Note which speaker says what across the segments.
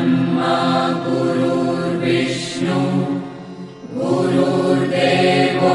Speaker 1: ब्रह्मा गुरुर्विष्णु गुरुर्देवो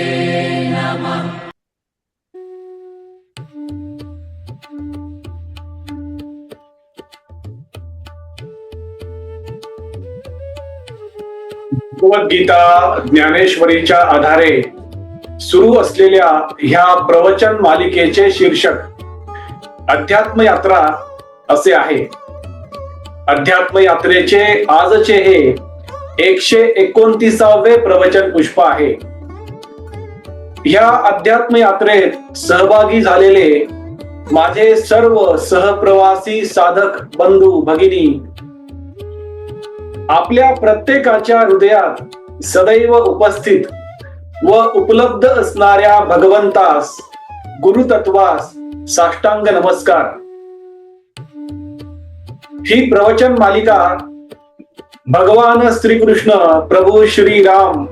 Speaker 2: भगवद्गीता ज्ञानेश्वरीच्या आधारे सुरू असलेल्या ह्या प्रवचन मालिकेचे शीर्षक अध्यात्म यात्रा असे आहे. अध्यात्म यात्रेचे आजचे हे एकशे एकोणतीसावे प्रवचन पुष्प आहे. ह्या अध्यात्म यात्रेत सहभागी झालेले माझे सर्व सहप्रवासी साधक बंधू भगिनी आपल्या प्रत्येकाच्या हृदयात सदैव उपस्थित व उपलब्ध असणाऱ्या भगवंतास गुरुतत्वास साष्टांग नमस्कार. ही प्रवचन मालिका भगवान श्रीकृष्ण प्रभू श्री राम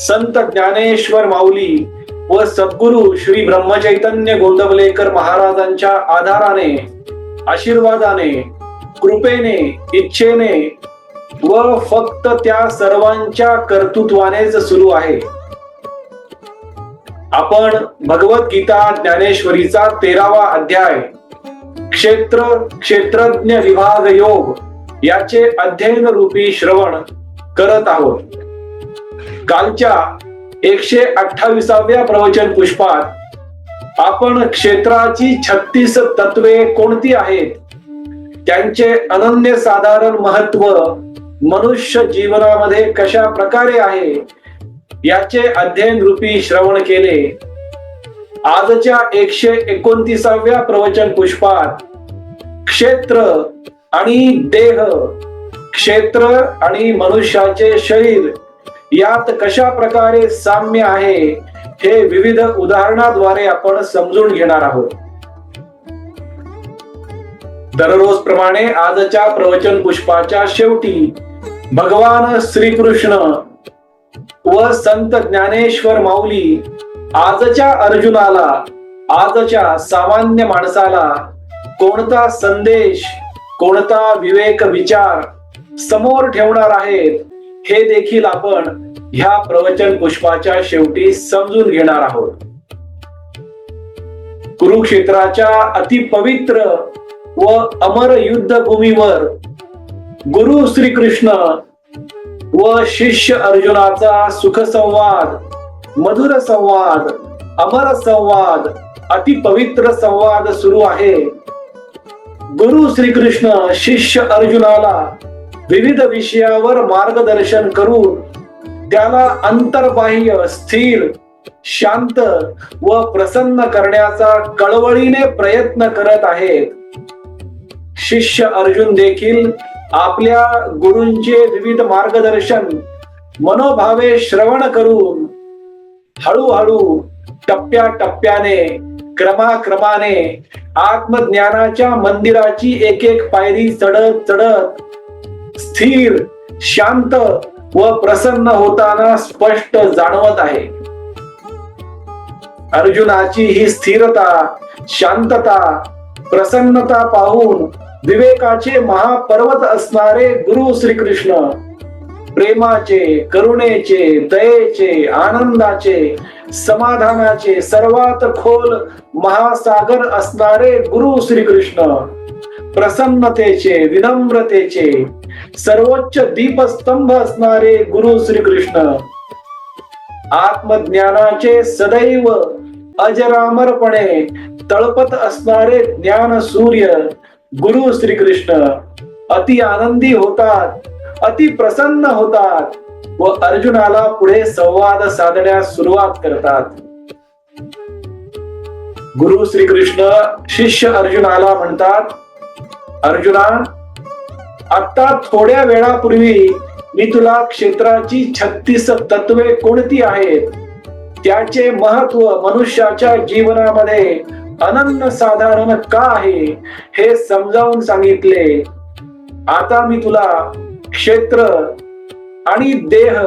Speaker 2: संत ज्ञानेश्वर माऊली व सद्गुरु श्री ब्रह्मचैतन्य गोंदवलेकर महाराजांच्या आधाराने आशीर्वादाने कृपेने इच्छेने व फक्त त्या सर्वांच्या कर्तृत्वानेच सुरू आहे. आपण भगवद्गीता ज्ञानेश्वरीचा तेरावा अध्याय क्षेत्र क्षेत्रज्ञ विभाग योग याचे अध्ययन रूपी श्रवण करत आहोत. कालच्या एकशे अठ्ठावीसाव्या प्रवचन पुष्पात आपण क्षेत्राची छत्तीस तत्वे कोणती आहेत? त्यांचे अनन्य साधारण महत्त्व मनुष्य जीवनामध्ये कशा प्रकारे आहे याचे अध्ययन रूपी श्रवण केले. आजच्या एकशे एकोणतीसाव्या प्रवचन पुष्पात क्षेत्र आणि देह क्षेत्र आणि मनुष्याचे शरीर यात कशा प्रकारे साम्य आहे हे विविध उदाहरणाद्वारे आपण समजून घेणार आहोत. दररोज प्रमाणे आजच्या प्रवचन पुष्पाच्या शेवटी भगवान श्रीकृष्ण व संत ज्ञानेश्वर माऊली आजच्या अर्जुनाला आजच्या सामान्य माणसाला कोणता संदेश कोणता विवेक विचार समोर ठेवणार आहेत हे देखील आपण ह्या प्रवचन पुष्पाच्या शेवटी समजून घेणार आहोत. कुरुक्षेत्राच्या अतिपवित्र व अमर युद्ध भूमीवर गुरु श्रीकृष्ण व शिष्य अर्जुनाचा सुख संवाद मधुर संवाद अमर संवाद अतिपवित्र संवाद सुरू आहे. गुरु श्रीकृष्ण शिष्य अर्जुनाला विविध विषयावर मार्गदर्शन करून त्याला अंतर्बाह्य स्थिर शांत व प्रसन्न करण्याचा कळवळीने प्रयत्न करत आहेत. शिष्य अर्जुन देखील आपल्या गुरूंचे विविध मार्गदर्शन मनोभावे श्रवण करून हळूहळू टप्प्या टप्प्याने क्रमाक्रमाने आत्मज्ञानाच्या मंदिराची एक एक पायरी चढत चढत स्थिर शांत व प्रसन्न होताना स्पष्ट जाणवत आहे. अर्जुनाची ही स्थिरता शांतता प्रसन्नता पाहून विवेकाचे महापर्वत असणारे गुरु श्रीकृष्ण. प्रेमाचे करुणेचे दयेचे आनंदाचे समाधानाचे सर्वात खोल महासागर असणारे गुरु श्रीकृष्ण. प्रसन्नतेचे विनम्रतेचे सर्वोच्च दीपस्तंभ असणारे गुरु श्रीकृष्ण. आत्मज्ञानाचे सदैव अजरामरपणे तळपत असणारे ज्ञान सूर्य गुरु श्रीकृष्ण अति आनंदी होतात अति प्रसन्न होतात व अर्जुनाला पुढे संवाद साधण्यास सुरुवात करतात. गुरु श्रीकृष्ण शिष्य अर्जुनाला म्हणतात अर्जुना आता थोड्या वेळापूर्वी मी तुला क्षेत्राची छत्तीस तत्वे कोणती आहेत? त्याचे महत्त्व मनुष्याच्या जीवनामध्ये अनन्य साधारण का आहे हे समजावून सांगितले. आता मी तुला क्षेत्र आणि देह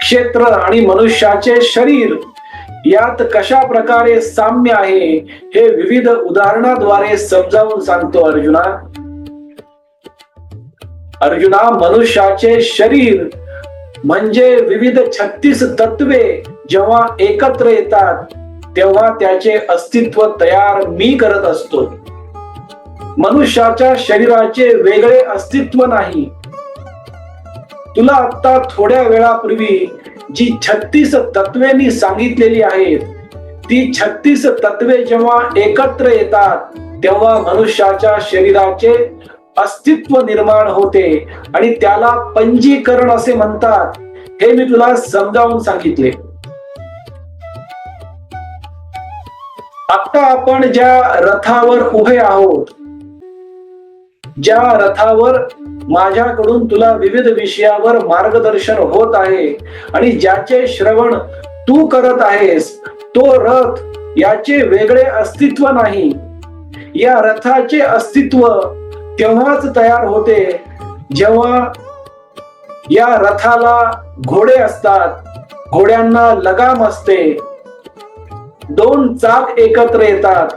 Speaker 2: क्षेत्र आणि मनुष्याचे शरीर यात कशा प्रकारे साम्य आहे हे विविध उदाहरणाद्वारे समजावून सांगतो अर्जुना. अर्जुना मनुष्याचे शरीर म्हणजे विविध छत्तीस तत्वे जेव्हा एकत्र येतात तेव्हा त्याचे अस्तित्व तयार मी करत असतो. मनुष्याच्या शरीराचे वेगळे अस्तित्व नाही. तुला आता थोड्या वेळापूर्वी जी छत्तीस तत्वे मी सांगितलेली आहेत ती छत्तीस तत्वे जेव्हा एकत्र येतात तेव्हा मनुष्याच्या शरीराचे अस्तित्व निर्माण होते आणि त्याला पंजीकरण असे म्हणतात. हे मी तुला समजावून सांगितले. आता आपण ज्या रथावर उभे आहोत ज्या रथावर माझ्याकडून तुला विविध विषयावर मार्गदर्शन होत आहे आणि ज्याचे श्रवण तू करत आहेस तो रथ याचे वेगळे अस्तित्व नाही. या रथाचे अस्तित्व तेव्हाच तयार होते जेव्हा या रथाला घोडे असतात घोड्यांना लगाम असते. दोन चाक एकत्र येतात.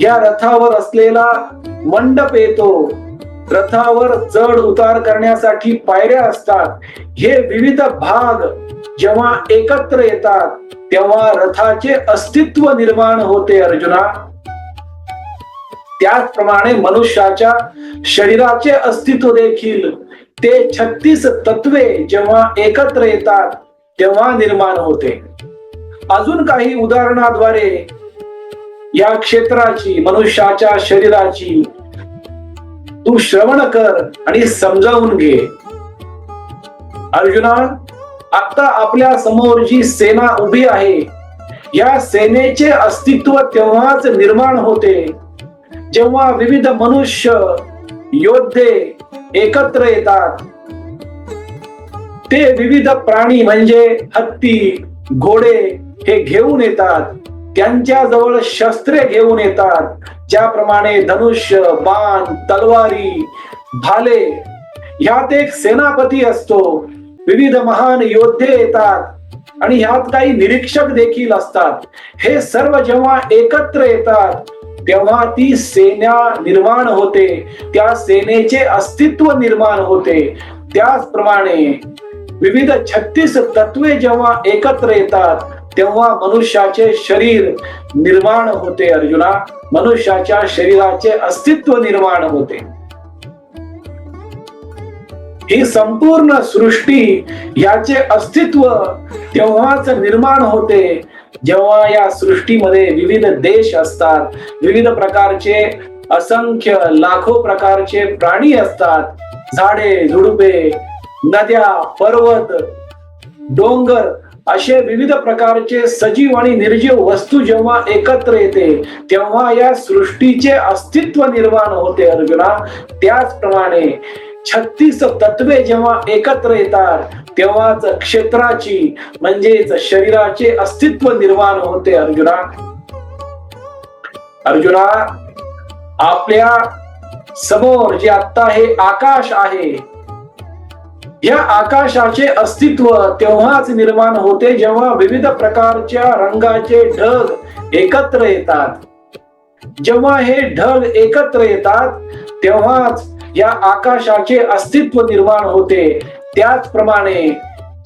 Speaker 2: या रथावर असलेला मंडप येतो. रथावर चढ उतार करण्यासाठी पायऱ्या असतात. हे विविध भाग जेव्हा एकत्र येतात तेव्हा रथाचे अस्तित्व निर्माण होते अर्जुना. त्याचप्रमाणे मनुष्याच्या शरीराचे अस्तित्व देखील. ते छत्तीस तत्वे जेव्हा एकत्र येतात तेव्हा निर्माण होते. अजून काही उदाहरणाद्वारे या क्षेत्राची मनुष्याच्या शरीराची तू श्रवण कर आणि समजावून घे. अर्जुना आता आपल्यासमोर जी सेना उभी आहे या सेनेचे अस्तित्व तेव्हाच निर्माण होते जेव्हा विविध मनुष्य योद्धे एकत्र येतात. ते विविध प्राणी म्हणजे हत्ती घोडे हे घेऊन येतात. त्यांच्या जवळ शस्त्रे घेऊन येतात. ज्याप्रमाणे धनुष्य बाण तलवारी भाले ह्यात एक सेनापती असतो. विविध महान योद्धे येतात आणि ह्यात काही निरीक्षक देखील असतात. हे सर्व जेव्हा एकत्र येतात तेव्हा ती सेना निर्माण होते. त्या सेनेचे अस्तित्व निर्माण होते. त्याचप्रमाणे विविध छत्तीस तत्वे जेव्हा एकत्र येतात तेव्हा मनुष्याचे शरीर निर्माण होते अर्जुना. मनुष्याच्या शरीराचे अस्तित्व निर्माण होते. ही संपूर्ण सृष्टी याचे अस्तित्व तेव्हाच निर्माण होते जेव्हा या सृष्टीमध्ये विविध देश असतात विविध प्रकारचे असंख्य लाखो प्रकारचे प्राणी असतात. झाडे झुडुपे नद्या पर्वत डोंगर असे विविध प्रकारचे सजीव आणि निर्जीव वस्तू जेव्हा एकत्र येते तेव्हा या सृष्टीचे अस्तित्व निर्माण होते अर्जुना. त्याचप्रमाणे छत्तीस तत्वे जेव्हा एकत्र येतात तेव्हाच क्षेत्राची म्हणजेच शरीराचे अस्तित्व निर्माण होते अर्जुना. अर्जुना आपल्यासमोर जे आता हे आकाश आहे या आकाशाचे अस्तित्व तेव्हाच निर्माण होते जेव्हा विविध प्रकारच्या रंगाचे ढग एकत्र येतात. जेव्हा हे ढग एकत्र येतात तेव्हाच या आकाशाचे अस्तित्व निर्माण होते. त्याचप्रमाणे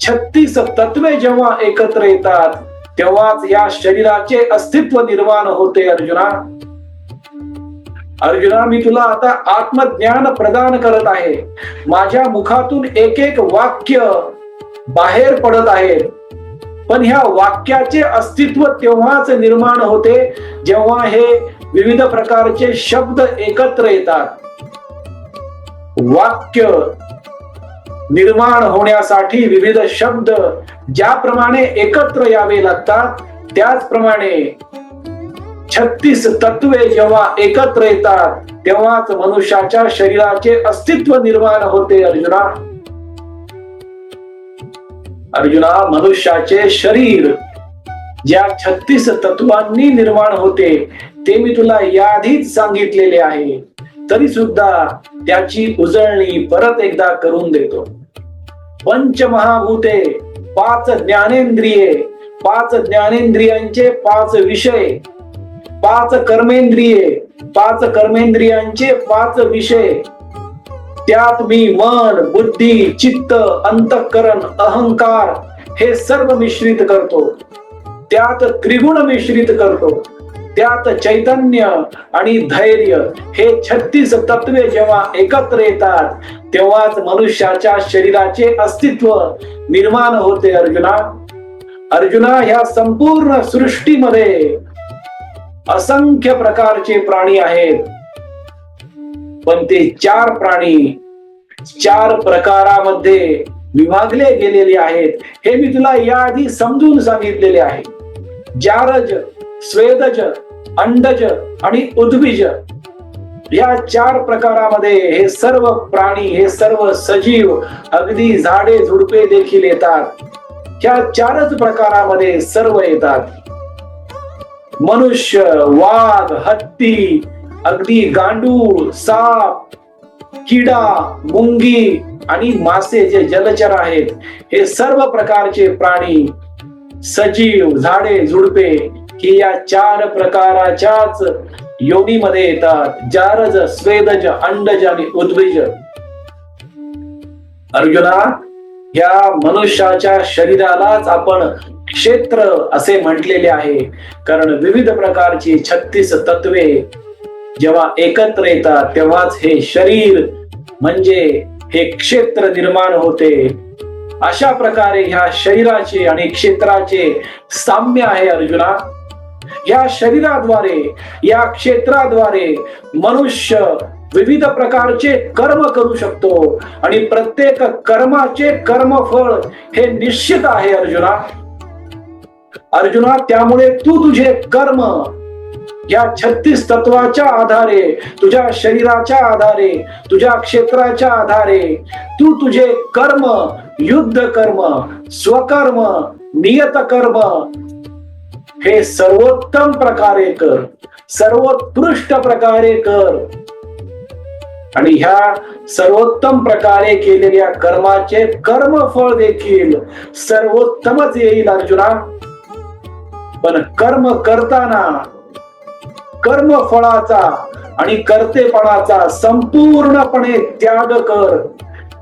Speaker 2: छत्तीस तत्वे जेव्हा एकत्र येतात तेव्हाच या शरीराचे अस्तित्व निर्माण होते अर्जुना. अर्जुना मी तुला आता आत्मज्ञान प्रदान करत आहे. माझ्या मुखातून एक एक वाक्य बाहेर पडत आहे. पण ह्या वाक्याचे अस्तित्व तेव्हाच निर्माण होते जेव्हा हे विविध प्रकारचे शब्द एकत्र येतात. वाक्य निर्माण होण्यासाठी विविध शब्द ज्याप्रमाणे एकत्र यावे लागतात त्याचप्रमाणे छत्तीस तत्वे जेव्हा एकत्र येतात तेव्हाच मनुष्याच्या शरीराचे अस्तित्व निर्माण होते अर्जुना. अर्जुना मनुष्याचे शरीर ज्या छत्तीस तत्वांनी निर्माण होते ते मी तुला याआधीच सांगितलेले आहे. तरी सुद्धा त्याची उजळणी परत एकदा करून देतो. पंचमहाभूते पाच ज्ञानेंद्रिये पाच ज्ञानेंद्रियांचे पाच विषय पाच कर्मेंद्रिये पाच कर्मेंद्रियांचे पाच विषय. त्यात मी मन बुद्धी चित्त अंतःकरण अहंकार हे सर्व मिश्रित करतो. त्यात त्रिगुण मिश्रित करतो. त्यात चैतन्य आणि धैर्य हे छत्तीस तत्वे जेव्हा एकत्र येतात तेव्हाच मनुष्याच्या शरीराचे अस्तित्व निर्माण होते अर्जुना. अर्जुना ह्या संपूर्ण सृष्टीमध्ये असंख्य प्रकारचे प्राणी आहेत. पण ते चार प्राणी चार प्रकारामध्ये विभागले गेलेले आहेत. हे मी तुला याआधी समजून सांगितलेले आहे. जारज स्वेदज अंडज आणि उद्भिज या चार प्रकारामध्ये हे सर्व प्राणी हे सर्व सजीव अगदी झाडे झुडपे देखील येतात. या चारच प्रकारामध्ये सर्व येतात. मनुष्य वाघ हत्ती अगदी गांडूळ साप किडा मुंगी आणि मासे जे जलचर आहेत हे सर्व प्रकारचे प्राणी सजीव झाडे झुडपे ही या चार प्रकाराच्याच योनीमध्ये येतात. जारज स्वेदज अंडज आणि उद्विज. अर्जुना या मनुष्याच्या शरीरालाच आपण क्षेत्र असे म्हटलेले आहे. कारण विविध प्रकारची छत्तीस तत्वे जेव्हा एकत्र येतात तेव्हाच हे शरीर म्हणजे हे क्षेत्र निर्माण होते. अशा प्रकारे ह्या शरीराचे आणि क्षेत्राचे साम्य आहे अर्जुना. या शरीराद्वारे या क्षेत्राद्वारे मनुष्य विविध प्रकारचे कर्म करू शकतो आणि प्रत्येक कर्माचे कर्मफळ हे निश्चित आहे अर्जुना. अर्जुना त्यामुळे तू तुझे कर्म या छत्तीस तत्वाच्या आधारे तुझ्या शरीराच्या आधारे तुझ्या क्षेत्राच्या आधारे तू तुझे कर्म युद्ध कर्म स्वकर्म नियत कर्म हे सर्वोत्तम प्रकारे कर सर्वोत्कृष्ट प्रकारे कर. आणि ह्या सर्वोत्तम प्रकारे केलेल्या कर्माचे कर्मफळ देखील सर्वोत्तमच येईल अर्जुना. पण कर्म करताना कर्म फळाचा आणि कर्तेपणाचा संपूर्णपणे त्याग कर.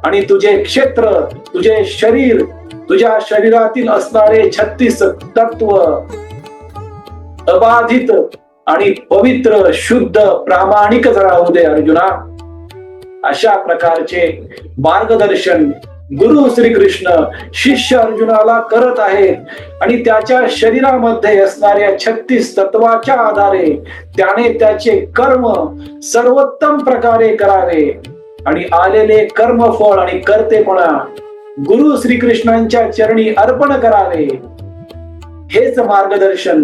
Speaker 2: आणि तुझे क्षेत्र तुझे शरीर तुझ्या शरीरातील असणारे छत्तीस तत्व अबाधित आणि पवित्र शुद्ध प्रामाणिक राहू दे अर्जुना. अशा प्रकारचे मार्गदर्शन गुरु श्रीकृष्ण शिष्य अर्जुनाला करत आहेत. आणि त्याच्या शरीरामध्ये असणाऱ्या छत्तीस तत्वाच्या आधारे त्याने त्याचे कर्म सर्वोत्तम प्रकारे करावे. आणि आलेले कर्मफळ आणि कर्तेपणा गुरु श्रीकृष्णांच्या चरणी अर्पण करावे. हेच मार्गदर्शन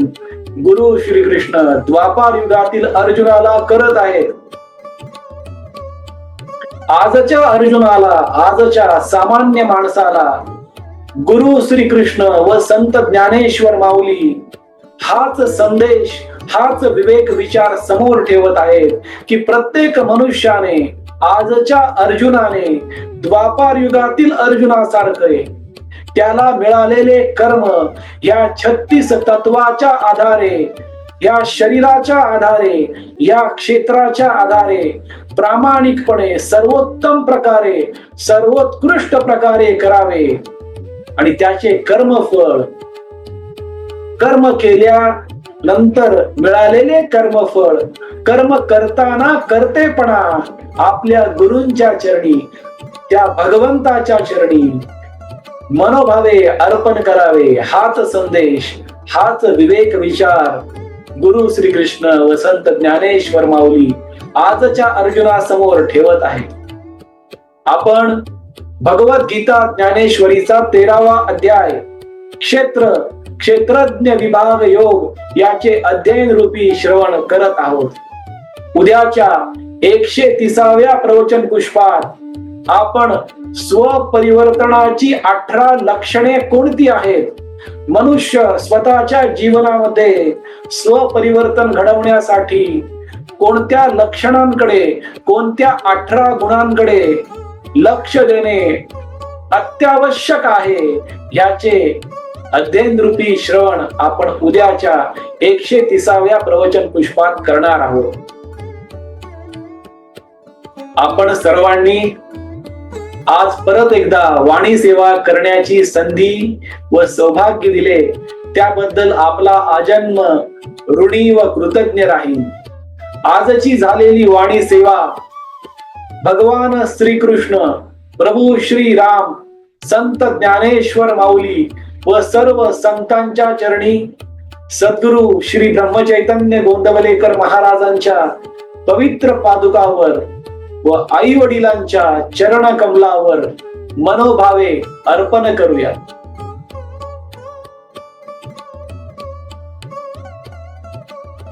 Speaker 2: गुरु श्रीकृष्ण द्वापार युगातील अर्जुनाला करत आहेत. आजच्या अर्जुनाला आजच्या सामान्य माणसाला गुरु श्रीकृष्ण व संत ज्ञानेश्वर माऊली हाच संदेश हाच विवेक विचार समोर ठेवत आहेत की प्रत्येक मनुष्याने आजच्या अर्जुनाने द्वापार युगातील अर्जुनासारखे त्याला मिळालेले कर्म या छत्तीस तत्वाच्या आधारे या शरीराच्या आधारे या क्षेत्राच्या आधारे प्रामाणिकपणे सर्वोत्तम प्रकारे सर्वोत्कृष्ट प्रकारे करावे. आणि त्याचे कर्मफळ कर्म केल्या नंतर मिळालेले कर्मफळ कर्म करताना करतेपणा आपल्या गुरूंच्या चरणी त्या भगवंताच्या चरणी मनोभावे अर्पण करावे. हाच संदेश हाच विवेक विचार. गुरु श्री कृष्ण वसंत ज्ञानेश्वर माऊली आजच्या अर्जुनासमोर ठेवत आहे. आपण भगवद्गीता ज्ञानेश्वरीचा तेरावा अध्याय क्षेत्र क्षेत्रज्ञ विभाग योग याचे अध्ययन रूपी श्रवण करत आहोत. उद्याच्या एकशे तिसाव्या प्रवचन पुष्पात आपण स्वपरिवर्तनाची अठरा लक्षणे कोणती आहेत? मनुष्य स्वतःच्या जीवनामध्ये स्वपरिवर्तन घडवण्यासाठी कोणत्या लक्षणांकडे कोणत्या अठरा गुणांकडे लक्ष देणे अत्यावश्यक आहे? याचे अध्ययन रूपी श्रवण आपण उद्याच्या एकशे तिसाव्या प्रवचन पुष्पात करणार आहोत. आपण सर्वांनी आज परत एकदा वाणी सेवा करण्याची संधी व सौभाग्य दिले. त्याबद्दल आपला आजन्म ऋणी व कृतज्ञ राहील आजची झालेली वाणी सेवा. भगवान श्रीकृष्ण प्रभू श्री राम संत ज्ञानेश्वर माऊली व सर्व संतांच्या चरणी सद्गुरु श्री ब्रह्मचैतन्य गोंदवलेकर महाराजांच्या पवित्र पादुकावर व आई वडिलांच्या चरण कमलावर मनोभावे अर्पण करूया